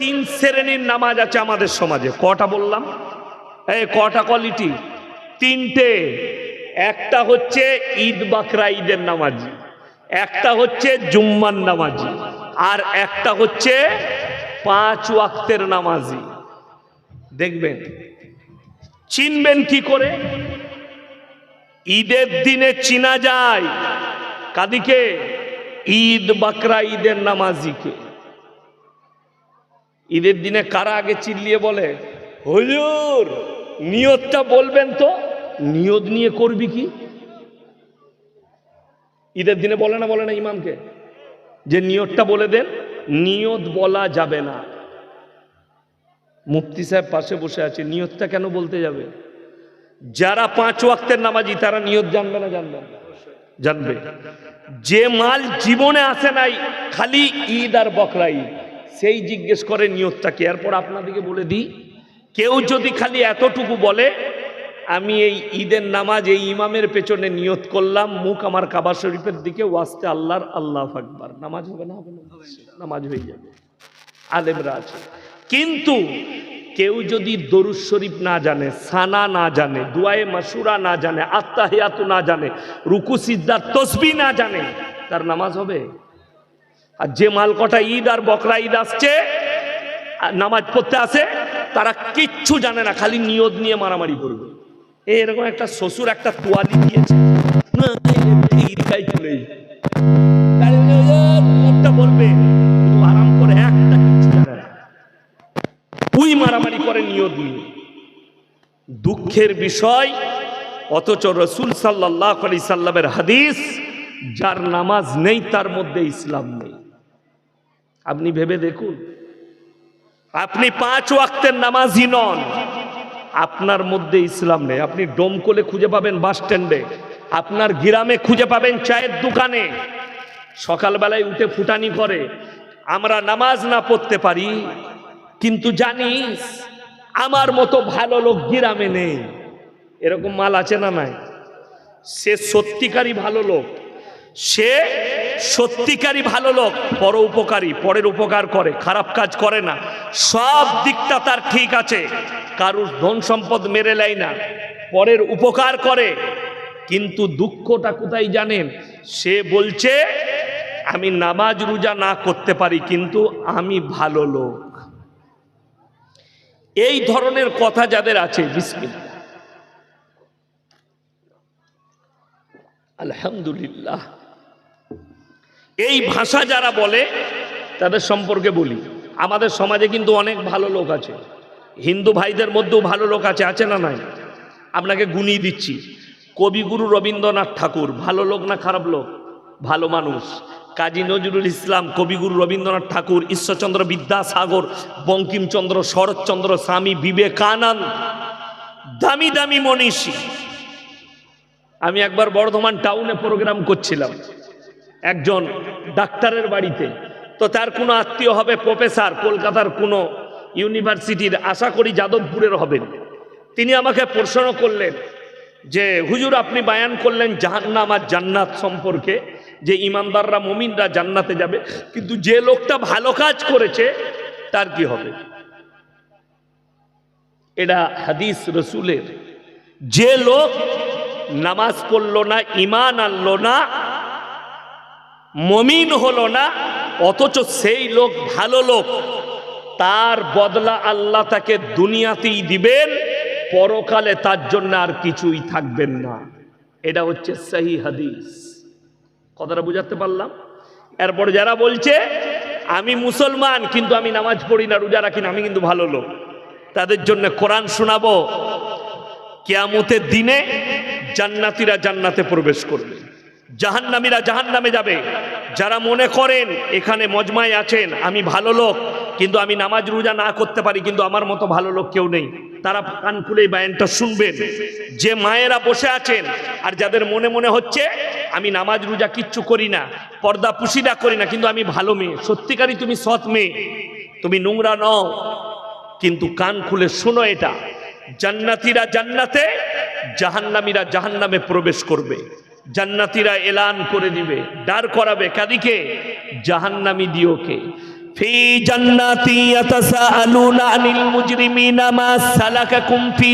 তিন শ্রেণির নামাজ আছে আমাদের সমাজে। কটা বললাম? এই কটা কোয়ালিটি? তিনটে। একটা হচ্ছে ঈদ বাকরা ঈদের নামাজি। একটা হচ্ছে জুম্মার নামাজি। আর একটা হচ্ছে পাঁচ ওয়াক্তের নামাজি। দেখবেন। চিনবেন কি করে? ঈদের দিনে চিনা যায়। কাদিকে? ঈদ বাকরা ঈদের নামাজিকে। ঈদের দিনে কারা আগে চিল্লিয়ে বলে? হুজুর, নিয়তটা বলবেন তো। নিয়ত নিয়ে করবি কি? ঈদের দিনে বলে না বলে না ইমামকে? যে নিয়তটা বলে দেন, নিয়ত বলা যাবে না। মুফতি সাহেব পাশে বসে আছে, নিয়তটা কেন বলতে যাবে? যারা পাঁচ ওয়াক্তের নামাজি, তারা নিয়ত জানবে না জানবে না? জানবে। যে মাল জীবনে আসে নাই, খালি ঈদ আর বকরা ঈদ। সেই জিজ্ঞেস করে, নিয়তটা কি? এরপর আপনাদেরকে বলে দিই, কেউ যদি খালি এতটুকু বলে, আমি এই ঈদের নামাজ এই ইমামের পেছনে নিয়ত করলাম, মুখ আমার কাবা শরীফের দিকে ওয়াস্তে আল্লাহর, আল্লাহ আকবার। নামাজ হবে না, হবে নামাজ হয়ে যাবে। আলেমরা আছে। কিন্তু কেউ যদি দরুদ শরীফ না জানে, সানা না জানে, দুয়ায়ে মাসুরা না জানে আত্মাহিয়াতু না জানে, রুকু সিদ্ধার তসবি না জানে, তার নামাজ হবে? আর যে মাল কটা ঈদ আর বকরা ঈদ আসছে নামাজ পড়তে আসে, তারা কিচ্ছু জানে না, খালি নিয়ত নিয়ে মারামারি করবে। এরকম একটা শ্বশুর একটা তোয়ালি দিয়েছে। বলবে। আরাম করে একটা কিচ্ছু জানে না। উই মারামারি করে নিয়ত নিয়ে। দুঃখের বিষয়, অথচ রসুল সাল্লাহ আলি সাল্লামের হাদিস, যার নামাজ নেই, তার মধ্যে ইসলাম নেই। আপনি ভেবে দেখুন। আপনি পাঁচ ওয়াক্তের নামাজই নন। আপনার মধ্যে ইসলাম নেই। আপনি ডোমকোলে খুঁজে পাবেন বাস স্ট্যান্ডে। আপনার গ্রামে খুঁজে পাবেন চায়ের দোকানে। সকালবেলায় উঠে ফুটানি করে। আমরা নামাজ না পড়তে পারি। কিন্তু জানিস আমার মতো ভালো লোক গ্রামে নেই। এরকম মাল আছে না নাই? সে সত্যিকারই ভালো লোক। সে সত্যিকারই ভালো লোক, পর উপকারী, পরের উপকার করে, খারাপ কাজ করে না। সব দিকটা তার ঠিক আছে, কারুর ধন সম্পদ মেরে নেয় না, পরের উপকার করে। কিন্তু দুঃখটা কোথায় জানেন? সে বলছে, আমি নামাজ রোজা না করতে পারি, কিন্তু আমি ভালো লোক। এই ধরনের কথা যাদের আছে, বিসমিল্লাহ। আলহামদুলিল্লাহ। এই ভাষা যারা বলে, তাদের সম্পর্কে বলি। আমাদের সমাজে কিন্তু অনেক ভালো লোক আছে। হিন্দু ভাইদের মধ্যেও ভালো লোক আছে আছে না নাই? আপনাকে গুনিয়ে দিচ্ছি। কবিগুরু রবীন্দ্রনাথ ঠাকুর, ভালো লোক না খারাপ লোক? ভালো মানুষ। কাজী নজরুল ইসলাম, কবিগুরু রবীন্দ্রনাথ ঠাকুর, ঈশ্বরচন্দ্র বিদ্যাসাগর, বঙ্কিমচন্দ্র শরৎচন্দ্র স্বামী বিবেকানন্দ। দামি দামি মনীষী। আমি একবার বর্ধমান টাউনে প্রোগ্রাম করছিলাম। একজন ডাক্তারের বাড়িতে। তো তার কোনো আত্মীয় হবে প্রফেসর, কলকাতার কোনো ইউনিভার্সিটির, আশা করি যাদবপুরের হবেন। তিনি আমাকে প্রশ্ন করলেন যে, হুজুর, আপনি বায়ান করলেন জাহান্নাম আর জান্নাত সম্পর্কে, যে ইমানদাররা, মমিনরা জান্নাতে যাবে, কিন্তু যে লোকটা ভালো কাজ করেছে, তার কি হবে? এটা হাদিস রসুলের। যে লোক নামাজ পড়ল না ইমান আনলো না মমিন হলো না, অথচ সেই লোক ভালো লোক। তার বদলা আল্লাহ তাকে দুনিয়াতেই দিবেন, পরকালে তার জন্য আর কিছুই থাকবেন না। এটা হচ্ছে সহি হাদিস। কথাটা বুঝাতে পারলাম? এরপর যারা বলছে, আমি মুসলমান, কিন্তু আমি নামাজ পড়ি না, রোজা রাখি না, আমি কিন্তু ভালো লোক। তাদের জন্য কোরআন শোনাবো। কেয়ামতের দিনে জান্নাতিরা জান্নাতে প্রবেশ করবে। জাহান্নামীরা জাহান্নামে যাবে। যারা মনে করেন এখানে মজমায় আছেন, আমি ভালো লোক, কিন্তু আমি নামাজ রোজা না করতে পারি, কিন্তু আমার মতো ভালো লোক কেউ নেই। তারা কান খুলে বায়ানটা শুনবেন। যে মায়েরা বসে আছেন, আর যাদের মনে মনে হচ্ছে, আমি নামাজ রোজা কিচ্ছু করি না, পর্দা পুশিদা করি না, কিন্তু আমি ভালো মেয়ে। সত্যিকারই তুমি সৎ মেয়ে। তুমি নোংরা নও, কিন্তু কান খুলে শোনো এটা। জান্নাতিরা জান্নাতে, জাহান্নামীরা জাহান্নামে প্রবেশ করবে। জান্নাতিরা এলান করে দিবে ডার করাবে। কাদিকে? জাহান্নামি দিওকে। ফি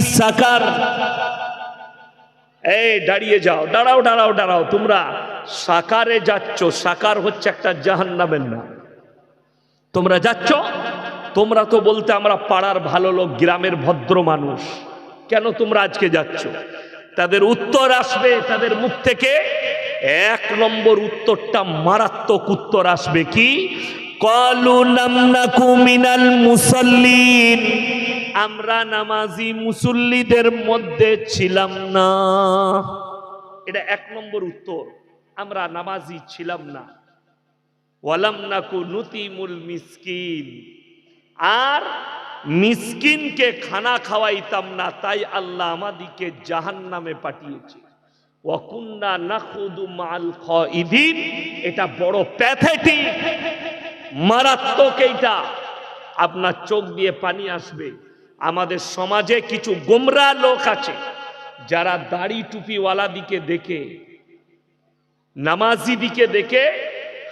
সাকার। দাঁড়িয়ে যাও, দাঁড়াও তোমরা সাকারে সাকার হচ্ছে একটা তোমরা যাচ্ছ? তোমরা তো বলতে আমরা পাড়ার ভালো লোক, গ্রামের ভদ্র মানুষ। কেন তোমরা আজকে যাচ্ছ? তাদের উত্তর আসবে, তাদের মুখ থেকে। এক নম্বর উত্তরটা মারাত্মক উত্তর আসবে কি? কলু নামনাকু মিনাল মুসল্লিন। আমরা নামাজি মুসল্লিদের মধ্যে ছিলাম না। এটা এক নম্বর উত্তর। আমরা নামাজি ছিলাম না। ওয়ালাম নাকু নুতিমুল মিসকিন। আর মিসকিনকে খানা খাওয়াইতাম না, তাই আল্লাহ আমাদিকে জাহান নামে পাঠিয়েছে ওয়াকুন্না নাখুদু মাল খাইদিন এটা বড় প্যাথেটিক, মারাত্মক এইটা। আপনার চোখ দিয়ে পানি আসবে। আমাদের সমাজে কিছু গোমরা লোক আছে, যারা দাড়ি টুপিওয়ালা দিকে দেখে নামাজি দিকে দেখে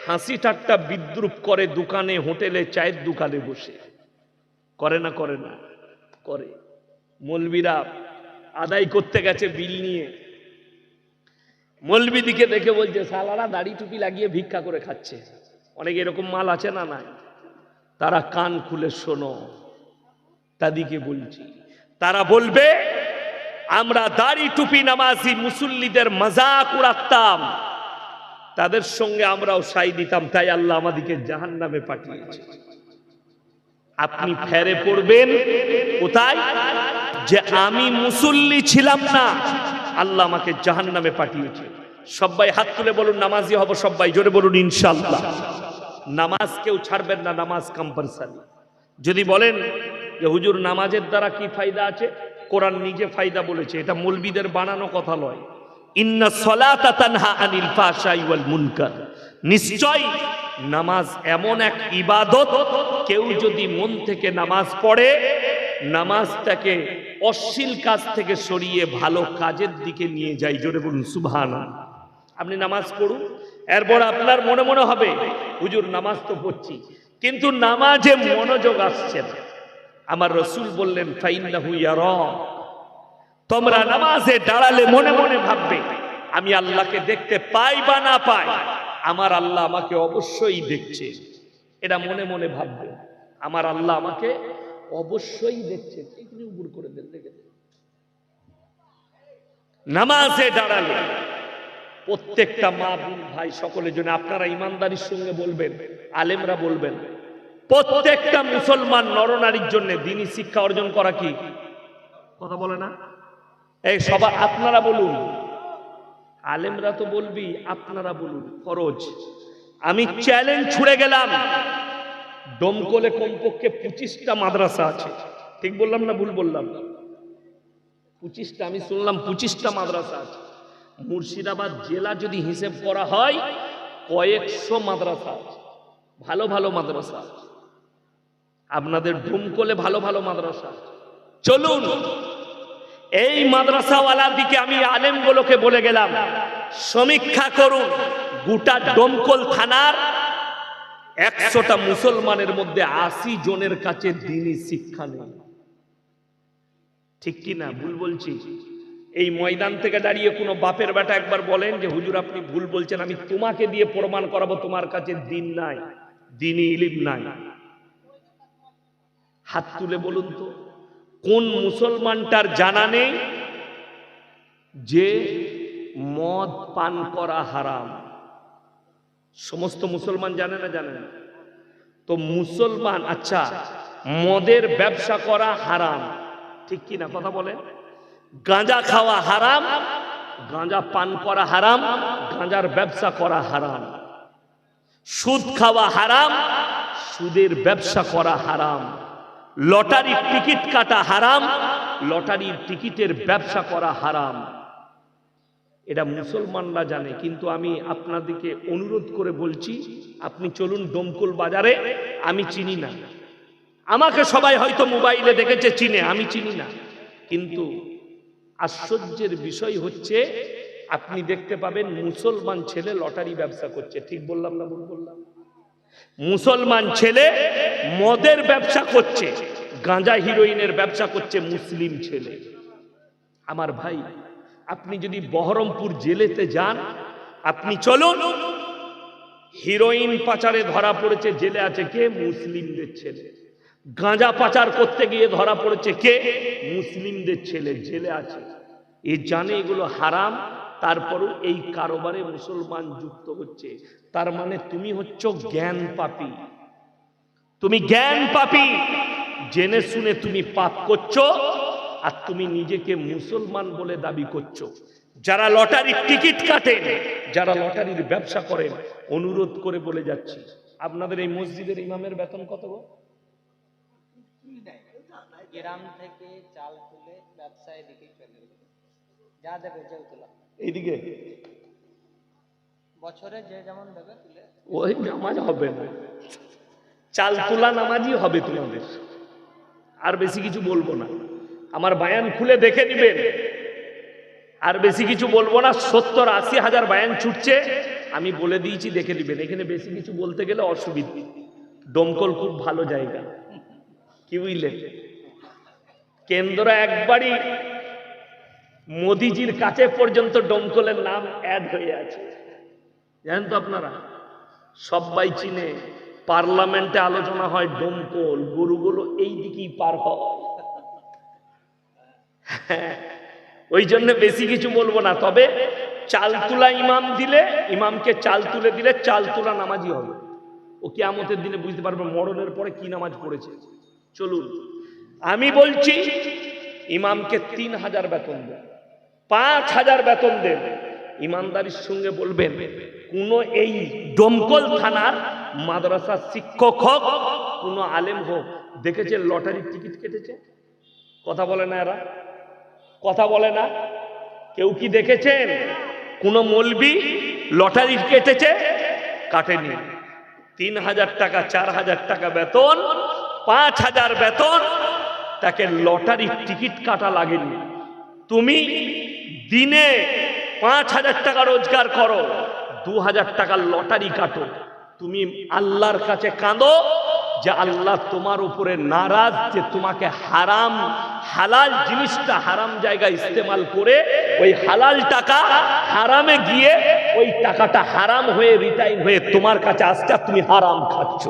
হাসি ঠাট্টা বিদ্রুপ করে দোকানে, হোটেলে, চায়ের দোকানে বসে। করে না করে না, করে। মলবিরা আদায় করতে গেছে বিল নিয়ে। মলবি দিকে দেখে বলছে সালারা দাড়ি টুপি লাগিয়ে ভিক্ষা করে খাচ্ছে। অনেক এরকম মাল আছে না নাই? তারা কান খুলে শোনো। তাদিকে বলছি, তারা বলবে, আমরা দাড়ি টুপি নামাজি মুসল্লিদের মজাক উড়াতাম। তাদের সঙ্গে আমরাও সাই দিতাম, তাই আল্লাহ আমাদেরকে জাহান নামে পাঠিয়েছে। আপনি ফেরে পড়বেন। কোথায়? যে আমি মুসল্লি ছিলাম না। আল্লাহ আমাকে জাহান নামে পাঠিয়েছে। সবাই হাত তুলে বলুন, নামাজি হব সবাই, জোরে বলুন ইনশাল্লাহ নামাজ কেউ ছাড়বেন না, নামাজ কম্পালসারি যদি বলেন যে হুজুর, নামাজের দ্বারা কি ফায়দা আছে? কোরআন নিজে ফায়দা বলেছে। এটা মৌলবিদের বানানো কথা নয়। ইন্না সলাতা তানহা আনিল ফাহশাই ওয়াল মুনকার। নিশ্চয় নামাজ এমন এক ইবাদত, কেউ যদি মন থেকে নামাজ পড়ে, নামাজটাকে অশ্লীল কাজ থেকে সরিয়ে ভালো কাজের দিকে নিয়ে যায়। জোরে বলুন সুবহানা আপনি নামাজ পড়ুন, এরপর আপনার মনে মনে হবে, হুজুর, নামাজ তো পড়ছি, কিন্তু নামাজে মনোযোগ আসছে না। আমার রসুল বললেন, ফাইন্নাহু ইয়ারা। তোমরা নামাজে দাঁড়ালে মনে মনে ভাববে, আমি আল্লাহকে দেখতে পাই বা না পাই। আমার আল্লাহ আমাকে অবশ্যই দেখছে। এটা মনে মনে ভাববে। আমার আল্লাহ আমাকে অবশ্যই দেখছে। এগুলি উপর করে দেন দেখে। নামাজে দাঁড়ালে প্রত্যেকটা মা বোন ভাই সকলের জন্য আপনারা ইমানদারির সঙ্গে বলবেন, আলেমরা বলবেন, প্রত্যেকটা মুসলমান নরনারীর জন্য দিনী শিক্ষা অর্জন করা কি? কথা বলে না? এই সবাই আপনারা বলুন। আলেমরা তো বলবি আপনারা বলুন ফরজ। আমি চ্যালেঞ্জ ছুড়ে গেলাম। দমকলে কমপক্ষে পঁচিশটা মাদ্রাসা আছে। ঠিক বললাম না ভুল বললাম? পঁচিশটা আমি শুনলাম পঁচিশটা মাদ্রাসা আছে। মুর্শিদাবাদ জেলা যদি হিসেব করা হয় কয়েকশো মাদ্রাসা আছে। ভালো ভালো মাদ্রাসা আছে। আপনাদের ডুমকলে ভালো ভালো মাদ্রাসা। চলুন। এই মাদ্রাসাওয়ালার দিকে আমি আলেমগুলোকে বলে গেলাম, সমীক্ষা করুন, গোটা ডমকল থানার একশোটা মুসলমানের মধ্যে আশি জনের কাছে দিনই শিক্ষা নেই। ঠিক কি না ভুল বলছি? এই ময়দান থেকে দাঁড়িয়ে কোনো বাপের বেটা একবার বলেন যে, হুজুর, আপনি ভুল বলছেন, আমি তোমাকে দিয়ে প্রমাণ করাবো, তোমার কাছে দিন নাই, দিনই ইলিম নাই। হাত তুলে বলুন তো। কোন মুসলমানটার জানা নেই? যে মদ পান করা হারাম। সমস্ত মুসলমান জানে না জানে না। তো মুসলমান আচ্ছা মদের ব্যবসা করা হারাম। ঠিক কি না কথা বলে? গাঁজা খাওয়া হারাম, গাঁজা পান করা হারাম, গাঁজার ব্যবসা করা হারাম। সুদ খাওয়া হারাম, সুদের ব্যবসা করা হারাম। লটারির টিকিট কাটা হারাম, লটারির টিকিটের ব্যবসা করা হারাম। এটা মুসলমানরা জানে, কিন্তু আমি আপনাদেরকে অনুরোধ করে বলছি, আপনি চলুন ডমকুল বাজারে, আমি চিনি না। আমাকে সবাই হয়তো মোবাইলে দেখেছে, চিনে, আমি চিনি না। কিন্তু আশ্চর্যের বিষয় হচ্ছে, আপনি দেখতে পাবেন মুসলমান ছেলে লটারি ব্যবসা করছে। ঠিক বললাম না ভুল বললাম? মুসলমান ছেলে মদের ব্যবসা করছে, গাঁজা হিরোইনের ব্যবসা করছে মুসলিম ছেলে। আমার ভাই, আপনি যদি বহরমপুর জেলেতে যান, আপনি চলুন, হিরোইন পাচারে ধরা পড়েছে জেলে আছে কে? মুসলিমদের ছেলে। গাঁজা পাচার করতে গিয়ে ধরা পড়েছে কে? মুসলিমদের ছেলে জেলে আছে। এ জানে এগুলো হারাম, তারপরও এই কারোবারে মুসলমান যুক্ত হচ্ছে। তার মানে তুমি হচ্ছ জ্ঞান পাপী। তুমি জ্ঞান পাপী। জেনে শুনে তুমি পাপ করছ আর তুমি নিজেকে মুসলমান বলে দাবি করছ। যারা লটারির টিকিট কাটেন যারা লটারির ব্যবসা করেন অনুরোধ করে বলে যাচ্ছি। আপনাদের এই মসজিদের ইমামের বেতন কত গো? গ্রাম থেকে চাল তুলে ব্যবসায় দিকে গেল। যা দেবে যে তোলা। এইদিকে। বছরে যে যেমন দেবে তুলে। ওই নামাজ হবে না। চাল তোলা নামাজই হবে তোমাদের। আর বেশি কিছু বলব না। আমার বায়ান খুলে দেখে নিবেন। আর বেশি কিছু বলব না। সত্তর আশি হাজার বায়ান ছুটছে। আমি বলে দিয়েছি দেখে নিবেন। এখানে বেশি কিছু বলতে গেলে অসুবিধা। দমকল খুব ভালো জায়গা। কি বুঝলেন কেন্দ্র একবারই মোদিজির কাছে পর্যন্ত ডমকলের নাম অ্যাড হয়ে আছে। জানেন তো আপনারা? সবাই চিনে পার্লামেন্টে আলোচনা হয় ডমকল গরুগুলো এই দিকেই পার হয়। হ্যাঁ, ওই জন্য বেশি কিছু বলব না তবে চাল তুলা ইমাম দিলে ইমামকে চাল তুলে দিলে চাল তুলা নামাজই হবে। ও কিয়ামতের দিনে বুঝতে পারবে মরণের পরে কি নামাজ পড়েছে। চলুন আমি বলছি ইমামকে তিন হাজার বেতন দেন। পাঁচ হাজার বেতন দেন। ইমানদারির সঙ্গে বলবেন, কোন এই ডমকল থানার মাদ্রাসার শিক্ষক হোক, কোন আলেম হোক, দেখেছে লটারির টিকিট কেটেছে? কথা বলে না এরা? কথা বলে না? কেউ কি দেখেছেন? কোন মলবি লটারি কেটেছে? কাটেনি। তিন হাজার টাকা, চার হাজার টাকা বেতন, পাঁচ হাজার বেতন, তাকে লটারির টিকিট কাটা লাগেনি। তুমি দিনে পাঁচ হাজার টাকা রোজগার করো, দু হাজার টাকার লটারি কাটো। তুমি আল্লাহর কাছে কাঁদো যে আল্লাহ তোমার উপরে নারাজ যে তোমাকে হারাম, হালাল জিনিসটা হারাম জায়গায় ইস্তেমাল করে ওই হালাল টাকা হারামে গিয়ে ওই টাকাটা হারাম হয়ে রিটাইন হয়ে তোমার কাছে আসছে তুমি হারাম খাচ্ছ।